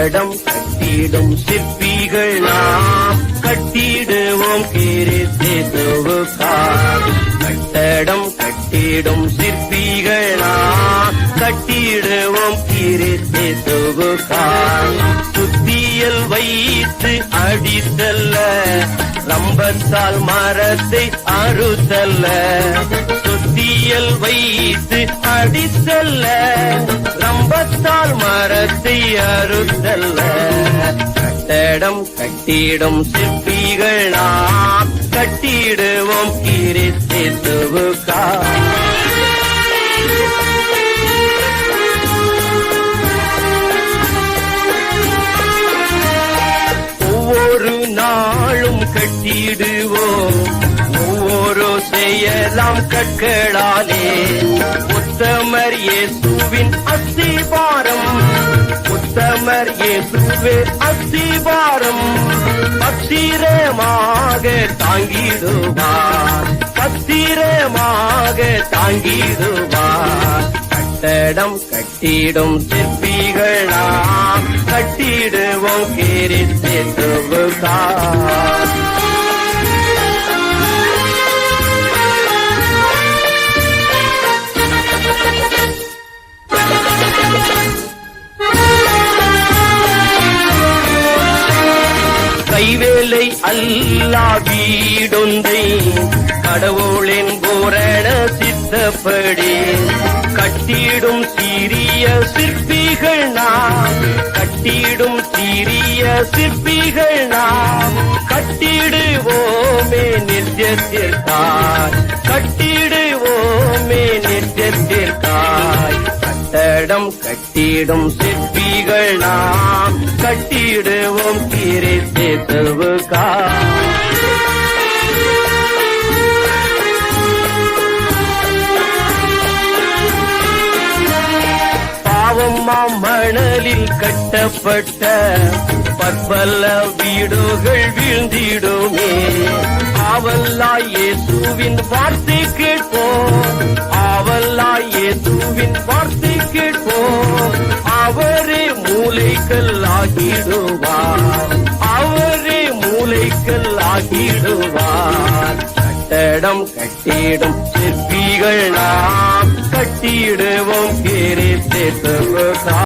கட்டடம் கட்டிடும் சிற்பிகள் நாம் கட்டிடுவோம். கிறிஸ்துவுக்காய் கட்டடம் கட்டிடும் சிற்பிகள் நாம் கட்டிடுவோம். கிறிஸ்துவுக்காய் சுத்தியல் வைத்து அடித்தல்ல. ரம்பத்தால் மரத்தை அறுத்தல்ல. சுத்தியல் வைத்து அடித்தல்ல. ரம்பத்தால் மரத்தை அறுத்தல்ல. கட்டடம் கட்டிடும் சிற்பிகள் நாம் கட்டிடுவோம் துவுக்கா ஒவ்வொரு நாளும் கட்டிடுவோம். ஒவ்வொரு செய்யலாம் கற்களாலே. உத்தமர் இயேசுவின் அஸ்திபாரம் உத்தமர் இயேசுவே அஸ்திபாரம் பத்திரமாக தாங்கிடுவார். பத்திரமாக தாங்கிடுவார். கட்டடம் கட்டிடும் சிற்பிகள் நாம் கட்டிடுவோம் கிறிஸ்துவுக்காய் கைவேலை அல்லா வீடொன்றை கடவுளின் பூரண சித்தப்படி கட்டிடும் சீரிய சிற்பிகள் நாம். கட்டிடும் சீரிய சிற்பிகள் நாம். கட்டிடுவோமே நித்தியத்திற்காய் கட்டிடுவோமே நித்தியத்திற்காய் கட்டடம் கட்டிடும் சிற்பிகள் நாம். கட்டிடுவோம் கிறிஸ்துவுக்காய் பாவம் மணலில் கட்டப்பட்ட பற்பல வீடுகள் வீழ்ந்திடுமே. ஆவல்லாய் தூவின் வார்த்தை கேட்போம். ஆவல்லாய் தூவின் வார்த்தை கேட்போம். அவரே மூளைகள் ஆகிடுவார் மூளைகள் கட்டடம் கட்டிடும் சிற்பிகள் நாம் கட்டிடுவோம். கிறிஸ்துவுக்காய்